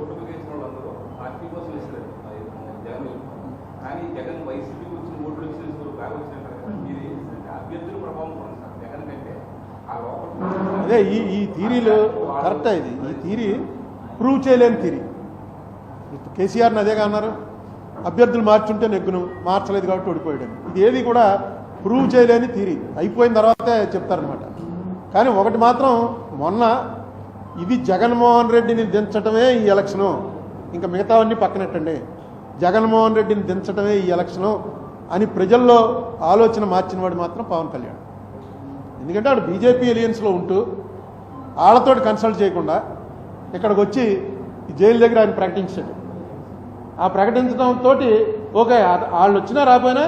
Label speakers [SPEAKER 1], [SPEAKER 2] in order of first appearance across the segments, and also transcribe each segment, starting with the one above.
[SPEAKER 1] ఓటుకు వేసిన వాళ్ళందరూ పార్టీ కోసం వేస్తారు అది జగన్. కానీ జగన్ వైసీపీకి వచ్చిన ఓట్లు వచ్చేసి బాగా వచ్చినట్టు ఇది అభ్యర్థుల ప్రభావం కూడా సార్. జగన్ కంటే
[SPEAKER 2] అదే ఈ ఈ థీరీలు కరెక్ట్ ఇది? ఈ థీరీ ప్రూవ్ చేయలేని థీరీ. కేసీఆర్ని అదేగా అన్నారు. అభ్యర్థులు మార్చుంటే నెగ్గును మార్చలేదు కాబట్టి ఓడిపోయాడు. ఇది ఏది కూడా ప్రూవ్ చేయలేని థీరీ. అయిపోయిన తర్వాతే చెప్తారనమాట కానీ ఒకటి మాత్రం మొన్న ఇది జగన్మోహన్ రెడ్డిని దించటమే ఈ ఎలక్షను. ఇంకా మిగతావన్నీ పక్కనెట్టండి. జగన్మోహన్ రెడ్డిని దించటమే ఈ ఎలక్షను అని ప్రజల్లో ఆలోచన మార్చిన వాడు మాత్రం పవన్ కళ్యాణ్. ఎందుకంటే ఆడు బీజేపీ ఎలియన్స్లో ఉంటూ వాళ్ళతోటి కన్సల్ట్ చేయకుండా ఇక్కడికి వచ్చి జైలు దగ్గర ఆయన ప్రకటించాడు. ఆ ప్రకటించడంతో ఓకే వాళ్ళు వచ్చినా రాపోయినా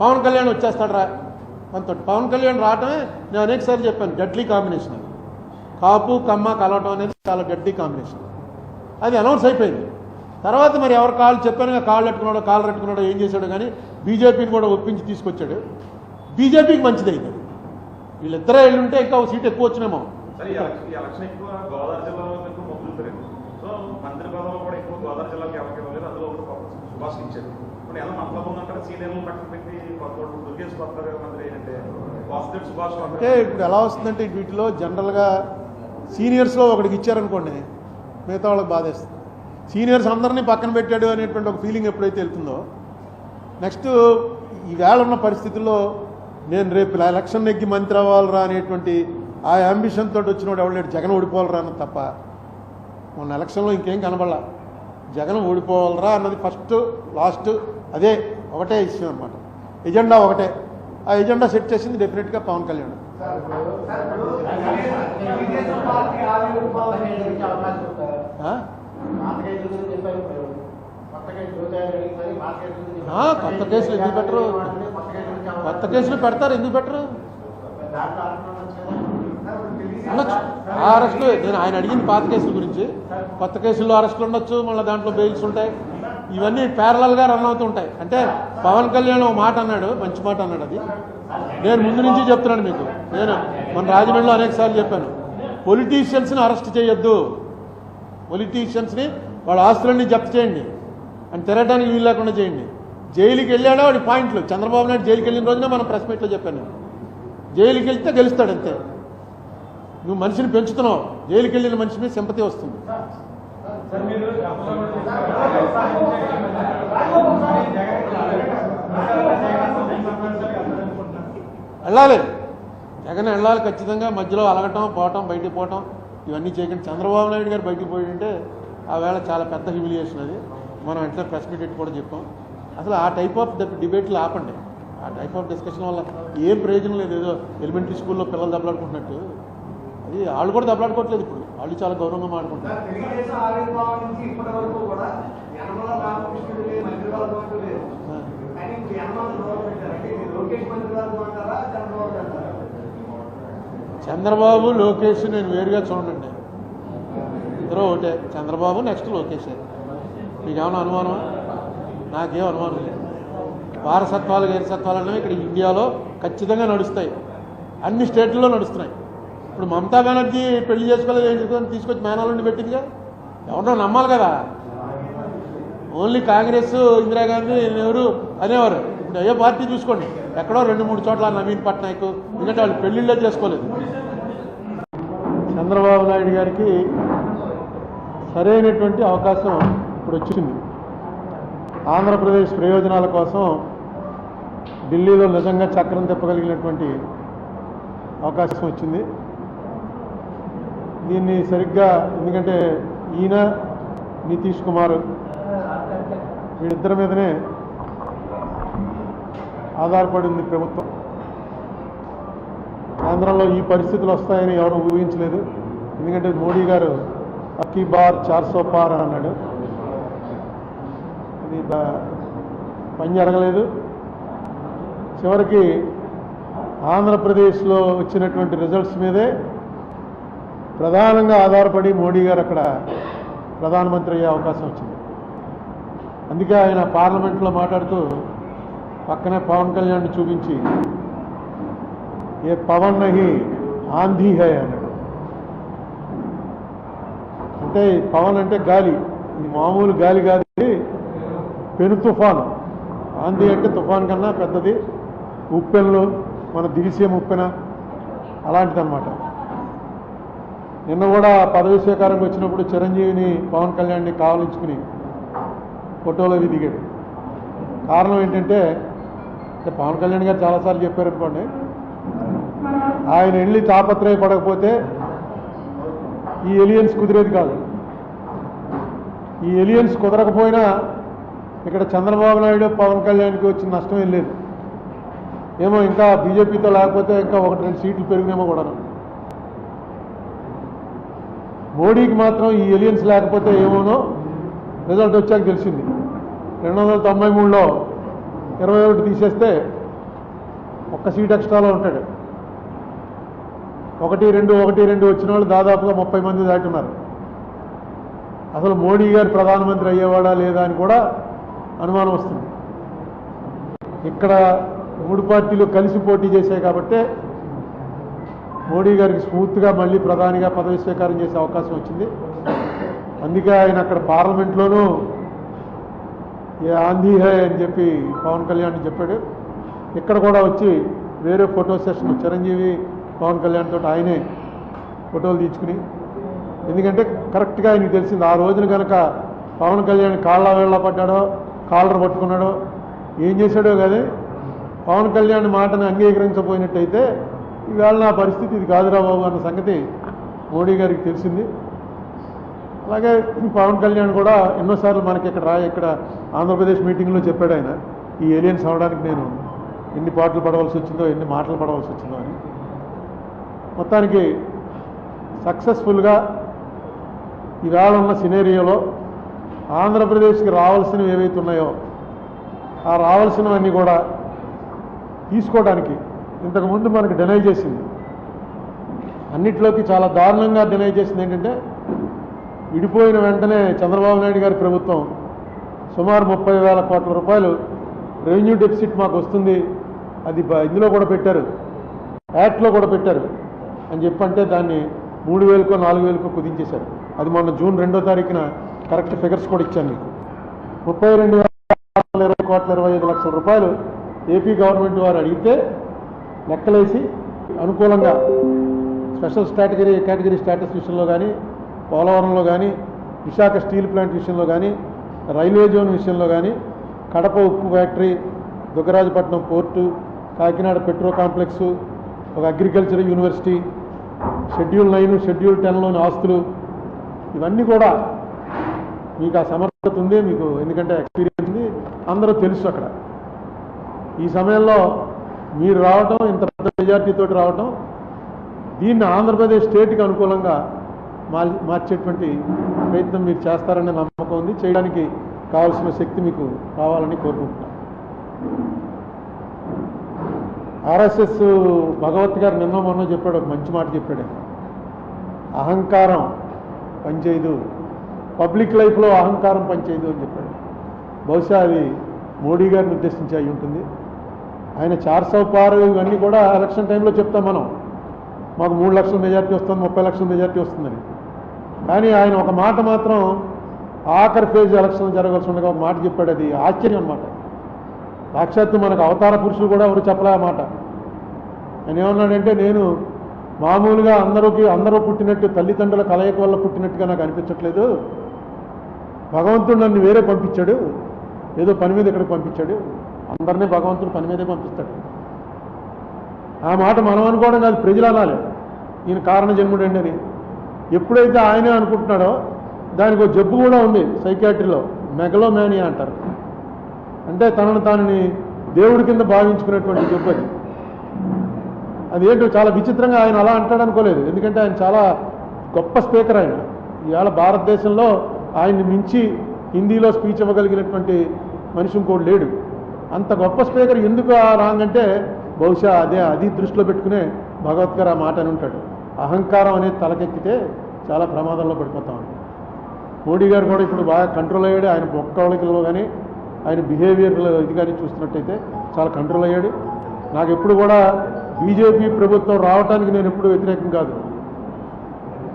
[SPEAKER 2] పవన్ కళ్యాణ్ వచ్చేస్తాడు రా మనతో పవన్ కళ్యాణ్ రావటమే నేను అనేకసార్లు చెప్పాను డెడ్లీ కాంబినేషన్ అది. కాపు కమ్మ కలవటం అనేది చాలా డెడ్లీ కాంబినేషన్. అది అనౌన్స్ అయిపోయింది. తర్వాత మరి ఎవరు కాళ్ళు చెప్పాను కాళ్ళు పెట్టుకున్నాడో కాళ్ళు పెట్టుకున్నాడో ఏం చేశాడో కానీ బీజేపీని కూడా ఒప్పించి తీసుకొచ్చాడు. బీజేపీకి మంచిదైంది. వీళ్ళిద్దరే వెళ్ళుంటే ఇంకా సీట్ ఎక్కువ వచ్చినేమో. అంటే ఇప్పుడు ఎలా వస్తుందంటే వీటిలో జనరల్గా సీనియర్స్లో ఒకడికి ఇచ్చారనుకోండి మిగతా వాళ్ళకి బాధేస్తుంది. సీనియర్స్ అందరినీ పక్కన పెట్టాడు అనేటువంటి ఒక ఫీలింగ్ ఎప్పుడైతే వెళ్తుందో నెక్స్ట్ ఈవేళ ఉన్న పరిస్థితుల్లో నేను రేపు ఇలా ఎలక్షన్ నెగ్గి మంత్రి అవ్వాలరా అనేటువంటి ఆ అంబిషన్ తోటి వచ్చినోడు ఎవడలేడు జగన్ ఓడిపోవాలరా అన్నది తప్ప మొన్న ఎలక్షన్లో ఇంకేం కనబడలా. జగన్ ఓడిపోవాలరా అన్నది ఫస్ట్ లాస్ట్ అదే ఒకటే ఇష్యూ అనమాట ఎజెండా ఒకటే. ఆ ఎజెండా సెట్ చేసింది డెఫినెట్గా పవన్ కళ్యాణ్.
[SPEAKER 3] కొత్త
[SPEAKER 2] కేసులు ఎందుకు పెట్టరు?
[SPEAKER 3] కొత్త
[SPEAKER 2] కేసులు పెడతారు ఎందుకు పెట్టరు? ఉండొచ్చు ఆ అరెస్టు నేను ఆయన అడిగిన పాత కేసుల గురించి. కొత్త కేసుల్లో అరెస్టులు ఉండొచ్చు మళ్ళీ దాంట్లో బెయిల్స్ ఉంటాయి. ఇవన్నీ ప్యారలల్గా రన్ అవుతూ ఉంటాయి. అంటే పవన్ కళ్యాణ్ ఒక మాట అన్నాడు మంచి మాట అన్నాడు అది. నేను ముందు నుంచి చెప్తున్నాను మీకు. నేను మన రాజమండ్రిలో అనేకసార్లు చెప్పాను. పొలిటీషియన్స్ని అరెస్ట్ చేయొద్దు. పొలిటీషియన్స్ని వాళ్ళ ఆస్తులన్నీ జప్తు చేయండి. అని తిరగడానికి వీలు లేకుండా చేయండి. జైలుకి వెళ్ళాడో వాడి పాయింట్లు? చంద్రబాబు నాయుడు జైలుకి వెళ్ళిన రోజున మనం ప్రెస్ మీట్లో చెప్పాను. జైలుకి వెళ్తే గెలుస్తాడు అంతే. నువ్వు మనిషిని పెంచుతున్నావు. జైలుకి వెళ్ళిన మనిషి మీద సింపతి వస్తుంది. వెళ్ళాలి. జగన్ వెళ్ళాలి ఖచ్చితంగా. మధ్యలో అలగటం పోవటం బయటికి పోవటం ఇవన్నీ చేయకుండా. చంద్రబాబు నాయుడు గారు బయటికి పోయింటే ఆ వేళ చాలా పెద్ద హ్యూమిలియేషన్ అది. మనం వెంటనే ప్రెస్ మీట్ కూడా చెప్పాం. అసలు ఆ టైప్ ఆఫ్ డిబేట్లు ఆపండి. ఆ టైప్ ఆఫ్ డిస్కషన్ వల్ల ఏం ప్రయోజనం లేదు. ఏదో ఎలిమెంటరీ స్కూల్లో పిల్లలు దెబ్బలాడుకుంటున్నట్టు. అది వాళ్ళు కూడా దెబ్బలాడుకోవట్లేదు ఇప్పుడు. వాళ్ళు చాలా గౌరవంగా మాట్లాడుకుంటారు
[SPEAKER 3] సార్, తెలుగుదేశం ఆవిర్భావం నుంచి ఇప్పటి వరకు కూడా యనమల రామకృష్ణుడు లేదు మంత్రివర్గం అంటూ లేదు కానీ ఇప్పుడు యనమల దూరం పెట్టారు అంటే ఇది లోకేష్ మంత్రివర్గం అంటారా చంద్రబాబు అంటారా
[SPEAKER 2] చంద్రబాబు లోకేష్ నేను వేరుగా చూడండి. ఇద్దరు ఒకటే. చంద్రబాబు నెక్స్ట్ లోకేష్. మీకేమైనా అనుమానమా? నాకేం అనుమానం లేదు. వారసత్వాలు గైరసత్వాలు అనేవి ఇక్కడ ఇండియాలో ఖచ్చితంగా నడుస్తాయి. అన్ని స్టేట్లలో నడుస్తున్నాయి. ఇప్పుడు మమతా బెనర్జీ పెళ్ళి చేసుకోలేదు ఏం చేసుకోవాలని తీసుకొచ్చి మేనాలని పెట్టిందిగా? ఎవరినో నమ్మాలి కదా. ఓన్లీ కాంగ్రెస్ ఇందిరాగాంధీ ఎవరు అనేవారు. ఇప్పుడు అయ్యో పార్టీ చూసుకోండి. ఎక్కడో రెండు మూడు చోట్ల నవీన్ పట్నాయక్ ఎందుకంటే వాళ్ళు పెళ్ళిళ్ళే చేసుకోలేదు. చంద్రబాబు నాయుడు గారికి సరైనటువంటి అవకాశం ఇప్పుడు వచ్చింది. ఆంధ్రప్రదేశ్ ప్రయోజనాల కోసం ఢిల్లీలో నిజంగా చక్రం తిప్పగలిగినటువంటి అవకాశం వచ్చింది. దీన్ని సరిగ్గా ఎందుకంటే ఈయన నితీష్ కుమార్ వీళ్ళిద్దరి మీదనే ఆధారపడి ఉంది ప్రభుత్వం. ఆంధ్రలో ఈ పరిస్థితులు వస్తాయని ఎవరు ఊహించలేదు. ఎందుకంటే మోడీ గారు అక్కీ బార్ చార్సో పార్ అని అన్నాడు. అది పని జరగలేదు. చివరికి ఆంధ్రప్రదేశ్లో వచ్చినటువంటి రిజల్ట్స్ మీదే ప్రధానంగా ఆధారపడి మోడీ గారు అక్కడ ప్రధానమంత్రి అయ్యే అవకాశం వచ్చింది. అందుకే ఆయన పార్లమెంట్లో మాట్లాడుతూ పక్కనే పవన్ కళ్యాణ్ చూపించి ఏ పవన్ నహి ఆంధీ హై అన్నాడు. అంటే పవన్ అంటే గాలి. ఇది మామూలు గాలి కాదు పెను తుఫాను. ఆంధీ అంటే తుఫాన్ కన్నా పెద్దది. ఉప్పెన్లు మన దిగిసే ఉప్పెన అలాంటిదన్నమాట. నిన్న కూడా పదవి స్వీకారంకి వచ్చినప్పుడు చిరంజీవిని పవన్ కళ్యాణ్ని కావలించుకుని ఫోటోలో దిగాడు. కారణం ఏంటంటే అంటే పవన్ కళ్యాణ్ గారు చాలాసార్లు చెప్పారు అనుకోండి ఆయన వెళ్ళి తాపత్రయపడకపోతే ఈ ఎలియన్స్ కుదిరేది కాదు. ఈ ఎలియన్స్ కుదరకపోయినా ఇక్కడ చంద్రబాబు నాయుడు పవన్ కళ్యాణ్కి వచ్చిన నష్టం ఏం లేదు. ఏమో ఇంకా బీజేపీతో లేకపోతే ఇంకా ఒకటి రెండు సీట్లు పెరిగినేమో కూడా. మోడీకి మాత్రం ఈ ఎలియన్స్ లేకపోతే ఏమోనో రిజల్ట్ వచ్చాక తెలిసింది. రెండు వందల తొంభై మూడులో ఇరవై ఒకటి తీసేస్తే ఒక్క సీట్ ఎక్స్ట్రాలో ఉంటాడు. ఒకటి రెండు ఒకటి రెండు వచ్చిన వాళ్ళు దాదాపుగా ముప్పై మంది దాటున్నారు. అసలు మోడీ గారు ప్రధానమంత్రి అయ్యేవాడా లేదా అని కూడా అనుమానం వస్తుంది. ఇక్కడ మూడు పార్టీలు కలిసి పోటీ చేశాయి కాబట్టే మోడీ గారికి స్ఫూర్తిగా మళ్ళీ ప్రధానిగా పదవి స్వీకారం చేసే అవకాశం వచ్చింది. అందుకే ఆయన అక్కడ పార్లమెంట్లోనూ ఏ ఆంధీ హే అని చెప్పి పవన్ కళ్యాణ్ చెప్పాడు. ఇక్కడ కూడా వచ్చి వేరే ఫోటో సెషన్ చిరంజీవి పవన్ కళ్యాణ్ తోటి ఆయనే ఫోటోలు తీసుకుని ఎందుకంటే కరెక్ట్గా ఆయనకు తెలిసింది ఆ రోజున కనుక పవన్ కళ్యాణ్ కాళ్ళ వేళ్ళ పడ్డాడో కాలర్ పట్టుకున్నాడో ఏం చేశాడో కానీ పవన్ కళ్యాణ్ మాటను అంగీకరించబోయినట్టయితే ఈవేళ నా పరిస్థితి ఇది కాదురా బాబు అన్న సంగతి మోడీ గారికి తెలిసింది. అలాగే పవన్ కళ్యాణ్ కూడా ఎన్నోసార్లు మనకి ఇక్కడ రా ఇక్కడ ఆంధ్రప్రదేశ్ మీటింగ్లో చెప్పాడు ఆయన ఈ ఏలియన్స్ అవడానికి నేను ఎన్ని పాటలు పడవలసి వచ్చిందో ఎన్ని మాటలు పడవలసి వచ్చిందో అని. మొత్తానికి సక్సెస్ఫుల్గా ఈవేళ ఉన్న సినేరియోలో ఆంధ్రప్రదేశ్కి రావాల్సినవి ఏవైతే ఉన్నాయో ఆ రావాల్సినవన్నీ కూడా తీసుకోవడానికి ఇంతకుముందు మనకు డినై చేసింది. అన్నిట్లోకి చాలా దారుణంగా డినై చేసింది ఏంటంటే విడిపోయిన వెంటనే చంద్రబాబు నాయుడు గారి ప్రభుత్వం సుమారు ముప్పై వేల కోట్ల రూపాయలు రెవెన్యూ డెఫిసిట్ మాకు వస్తుంది. అది ఇందులో కూడా పెట్టారు. యాక్ట్లో కూడా పెట్టారు. అని చెప్పంటే దాన్ని మూడు వేలకో నాలుగు వేలకో కుదించేశారు. అది మొన్న జూన్ రెండో తారీఖున కరెక్ట్ ఫిగర్స్ కూడా ఇచ్చాను మీకు. ముప్పై రెండు వేల ఇరవై కోట్ల ఇరవై ఐదు లక్షల రూపాయలు ఏపీ గవర్నమెంట్ వారు అడిగితే లెక్కలేసి అనుకూలంగా స్పెషల్ స్టాటగిరీ కేటగిరీ స్టేటస్ విషయంలో కానీ పోలవరంలో కానీ విశాఖ స్టీల్ ప్లాంట్ విషయంలో కానీ రైల్వే జోన్ విషయంలో కానీ కడప ఉక్కు factory Dugarajapatnam port Kakinada petro complex ఒక agriculture university schedule nine schedule టెన్లోని ఆస్తులు ఇవన్నీ కూడా మీకు ఆ సమర్థత ఉంది మీకు ఎందుకంటే ఎక్స్పీరియన్స్ ఉంది అందరూ తెలుసు అక్కడ. ఈ సమయంలో మీరు రావటం ఇంత పెద్ద మెజార్టీతో రావటం దీన్ని ఆంధ్రప్రదేశ్ స్టేట్కి అనుకూలంగా మార్చేటువంటి ప్రయత్నం మీరు చేస్తారనే నమ్మకం ఉంది. చేయడానికి కావాల్సిన శక్తి మీకు కావాలని కోరుకుంటున్నాను ఆర్ఎస్ఎస్ భగవత్ గారు నిన్న మొన్న చెప్పాడు ఒక మంచి మాట చెప్పాడు. అహంకారం పనిచేయదు. పబ్లిక్ లైఫ్లో అహంకారం పనిచేయదు అని చెప్పాడు. బహుశా అది మోడీ గారిని ఉద్దేశించి అయి ఉంటుంది. ఆయన చార్ సౌ ఇవన్నీ కూడా ఎలక్షన్ టైంలో చెప్తాం మనం. మాకు మూడు లక్షల మెజార్టీ వస్తుంది ముప్పై లక్షల మెజార్టీ వస్తుందని. కానీ ఆయన ఒక మాట మాత్రం ఆఖరి ఫేజ్ ఎలక్షన్ జరగాల్సి ఉండగా ఒక మాట చెప్పాడు. అది ఆశ్చర్యం అనమాట సాక్షాత్తు మనకు అవతార పురుషులు కూడా ఎవరు చెప్పలే ఆ మాట. ఆయన ఏమన్నాడంటే నేను మామూలుగా అందరూకి అందరూ పుట్టినట్టు తల్లిదండ్రుల కలయిక వల్ల పుట్టినట్టుగా నాకు అనిపించట్లేదు. భగవంతుడు నన్ను వేరే పంపించాడు. ఏదో పని మీద ఇక్కడికి పంపించాడు. అందరినీ భగవంతుడు పని మీదే పంపిస్తాడు. ఆ మాట మనం అనుకోవడం కాదు ప్రజలు అనాలి. ఈయన కారణ జన్ముడండి అని. ఎప్పుడైతే ఆయనే అనుకుంటున్నాడో దానికి ఒక జబ్బు కూడా ఉంది సైకాట్రీలో మెగలోమానియా అంటారు. అంటే తనను తానని దేవుడి కింద భావించుకునేటువంటి జబ్బు అది. అదేంటో చాలా విచిత్రంగా ఆయన అలా అంటాడు అనుకోలేదు. ఎందుకంటే ఆయన చాలా గొప్ప స్పీకర్ ఆయన. ఇవాళ భారతదేశంలో ఆయన్ని మించి హిందీలో స్పీచ్ ఇవ్వగలిగినటువంటి మనిషి ఇంకోటి లేడు. అంత గొప్ప స్పీకర్ ఎందుకు ఆ రాంగ్ అంటే బహుశా అదే అది దృష్టిలో పెట్టుకునే భగవత్ గారు ఆ మాట అని ఉంటాడు. అహంకారం అనేది తలకెక్కితే చాలా ప్రమాదంలో పడిపోతా ఉంటాం మోడీ గారు కూడా ఇప్పుడు బాగా కంట్రోల్ అయ్యాడు. ఆయన బొక్కవళికల్లో కానీ ఆయన బిహేవియర్లో ఇది కానీ చూస్తున్నట్టయితే చాలా కంట్రోల్ అయ్యాడు. నాకు ఎప్పుడు కూడా బీజేపీ ప్రభుత్వం రావడానికి నేను ఎప్పుడు వ్యతిరేకం కాదు.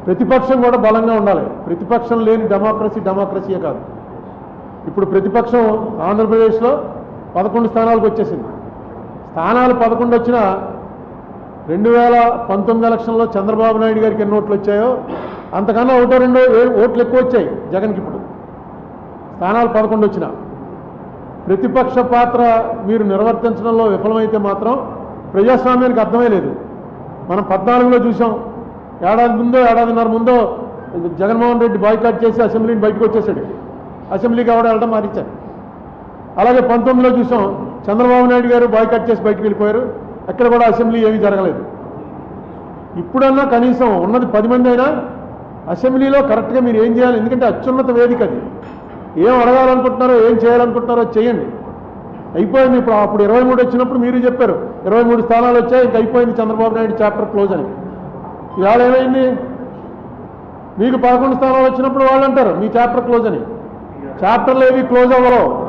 [SPEAKER 2] ప్రతిపక్షం కూడా బలంగా ఉండాలి. ప్రతిపక్షం లేని డెమోక్రసీ డెమోక్రసీయే కాదు. ఇప్పుడు ప్రతిపక్షం ఆంధ్రప్రదేశ్లో పదకొండు స్థానాలకు వచ్చేసింది. స్థానాలు పదకొండు వచ్చినా రెండు వేల పంతొమ్మిది ఎలక్షన్లో చంద్రబాబు నాయుడు గారికి ఎన్ని ఓట్లు వచ్చాయో అంతకన్నా ఒకటో రెండో ఓట్లు ఎక్కువ వచ్చాయి జగన్కి ఇప్పుడు. స్థానాలు పదకొండు వచ్చిన. ప్రతిపక్ష పాత్ర మీరు నిర్వర్తించడంలో విఫలమైతే మాత్రం ప్రజాస్వామ్యానికి అర్థమే లేదు. మనం పద్నాలుగులో చూసాం ఏడాది ముందో ఏడాదిన్నర ముందో జగన్మోహన్ రెడ్డి బాయ్కాట్ చేసి అసెంబ్లీని బయటకు వచ్చేసాడు అసెంబ్లీకి ఎవడ వెళ్ళడం మారించారు అలాగే పంతొమ్మిదిలో చూసాం చంద్రబాబు నాయుడు గారు బాయ్కాట్ చేసి బయటకు వెళ్ళిపోయారు. అక్కడ కూడా అసెంబ్లీ ఏమీ జరగలేదు. ఇప్పుడన్నా కనీసం ఉన్నది పది మంది అయినా అసెంబ్లీలో కరెక్ట్గా మీరు ఏం చేయాలి? ఎందుకంటే అత్యున్నత వేదిక అది. ఏం అడగాలనుకుంటున్నారో ఏం చేయాలనుకుంటున్నారో చేయండి. అయిపోయింది ఇప్పుడు అప్పుడు ఇరవై మూడు వచ్చినప్పుడు మీరు చెప్పారు ఇరవై మూడు స్థానాలు వచ్చాయి ఇంక అయిపోయింది చంద్రబాబు నాయుడు చాప్టర్ క్లోజ్ అని. ఇవాళ ఏమైంది? మీకు పదకొండు స్థానాలు వచ్చినప్పుడు వాళ్ళు అంటారు మీ చాప్టర్ క్లోజ్ అని. చాప్టర్లు ఏవి క్లోజ్ అవ్వరు